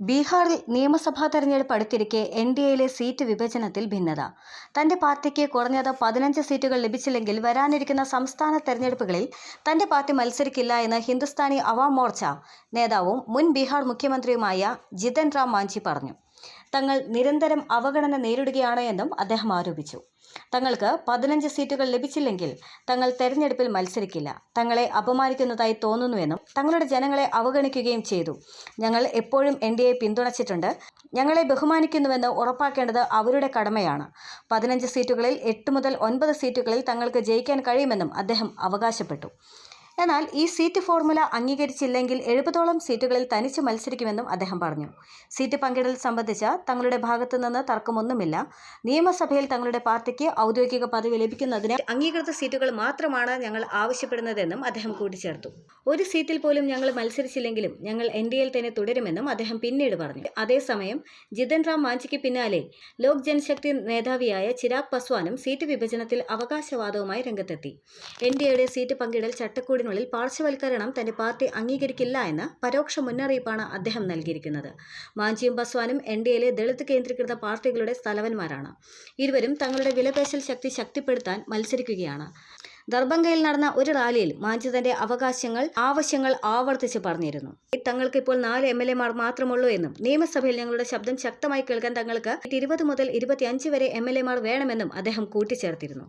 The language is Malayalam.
ബീഹാറിൽ നിയമസഭാ തെരഞ്ഞെടുപ്പ് അടുത്തിരിക്കെ എൻ ഡി എയിലെ സീറ്റ് വിഭജനത്തിൽ ഭിന്നത. തന്റെ പാർട്ടിക്ക് കുറഞ്ഞത് പതിനഞ്ച് സീറ്റുകൾ ലഭിച്ചില്ലെങ്കിൽ വരാനിരിക്കുന്ന സംസ്ഥാന തെരഞ്ഞെടുപ്പുകളിൽ തന്റെ പാർട്ടി മത്സരിക്കില്ല എന്ന് ഹിന്ദുസ്ഥാനി അവാം മോർച്ച നേതാവും മുൻ ബീഹാർ മുഖ്യമന്ത്രിയുമായ ജിതൻ റാം മാഞ്ചി പറഞ്ഞു. തങ്ങൾ നിരന്തരം അവഗണന നേരിടുകയാണ് എന്നും അദ്ദേഹം ആരോപിച്ചു. തങ്ങൾക്ക് പതിനഞ്ച് സീറ്റുകൾ ലഭിച്ചില്ലെങ്കിൽ തങ്ങൾ തെരഞ്ഞെടുപ്പിൽ മത്സരിക്കില്ല. തങ്ങളെ അപമാനിക്കുന്നതായി തോന്നുന്നുവെന്നും തങ്ങളുടെ ജനങ്ങളെ അവഗണിക്കുകയും ചെയ്തു. ഞങ്ങൾ എപ്പോഴും എൻ ഡി എ പിന്തുണച്ചിട്ടുണ്ട്. ഞങ്ങളെ ബഹുമാനിക്കുന്നുവെന്ന് ഉറപ്പാക്കേണ്ടത് അവരുടെ കടമയാണ്. പതിനഞ്ച് സീറ്റുകളിൽ എട്ട് മുതൽ ഒൻപത് സീറ്റുകളിൽ തങ്ങൾക്ക് ജയിക്കാൻ കഴിയുമെന്നും അദ്ദേഹം അവകാശപ്പെട്ടു. എന്നാൽ ഈ സീറ്റ് ഫോർമുല അംഗീകരിച്ചില്ലെങ്കിൽ എഴുപതോളം സീറ്റുകളിൽ തനിച്ച് മത്സരിക്കുമെന്നും അദ്ദേഹം പറഞ്ഞു. സീറ്റ് പങ്കിടൽ സംബന്ധിച്ച തങ്ങളുടെ ഭാഗത്തു നിന്ന് തർക്കമൊന്നുമില്ല. നിയമസഭയിൽ തങ്ങളുടെ പാർട്ടിക്ക് ഔദ്യോഗിക പദവി ലഭിക്കുന്നതിന് അംഗീകൃത സീറ്റുകൾ മാത്രമാണ് ഞങ്ങൾ ആവശ്യപ്പെടുന്നതെന്നും അദ്ദേഹം കൂട്ടിച്ചേർത്തു. ഒരു സീറ്റിൽ പോലും ഞങ്ങൾ മത്സരിച്ചില്ലെങ്കിലും ഞങ്ങൾ എൻ ഡി എയിൽ തന്നെ തുടരുമെന്നും അദ്ദേഹം പിന്നീട് പറഞ്ഞു. അതേസമയം ജിതൻ റാം മാഞ്ചിക്ക് പിന്നാലെ ലോക് ജനശക്തി നേതാവിയായ ചിരാഗ് പസ്വാനും സീറ്റ് വിഭജനത്തിൽ അവകാശവാദവുമായി രംഗത്തെത്തി. എൻ ഡി എയുടെ സീറ്റ് പങ്കിടൽ ചട്ടക്കൂടിനുള്ളിൽ പാർശ്വവൽക്കരണം തന്റെ പാർട്ടി അംഗീകരിക്കില്ല എന്ന് പരോക്ഷ മുന്നറിയിപ്പാണ് അദ്ദേഹം നൽകിയിരിക്കുന്നത്. മാഞ്ചിയും പസ്വാനും എൻ ഡി എയിലെ ദളിത് കേന്ദ്രീകൃത പാർട്ടികളുടെ സ്ഥലവന്മാരാണ്. ഇരുവരും തങ്ങളുടെ വിലപേശൽ ശക്തി ശക്തിപ്പെടുത്താൻ മത്സരിക്കുകയാണ്. ദർഭംഗയിൽ നടന്ന ഒരു റാലിയിൽ മാഞ്ചി തന്റെ അവകാശങ്ങൾ ആവശ്യങ്ങൾ ആവർത്തിച്ച് പറഞ്ഞിരുന്നു. തങ്ങൾക്ക് ഇപ്പോൾ നാല് എം എൽ എമാർ മാത്രമുള്ളൂ എന്നും നിയമസഭയിൽ ഞങ്ങളുടെ ശബ്ദം ശക്തമായി കേൾക്കാൻ തങ്ങൾക്ക് ഇരുപത് മുതൽ ഇരുപത്തിയഞ്ച് വരെ എം എൽ എമാർ വേണമെന്നും അദ്ദേഹം കൂട്ടിച്ചേർത്തിരുന്നു.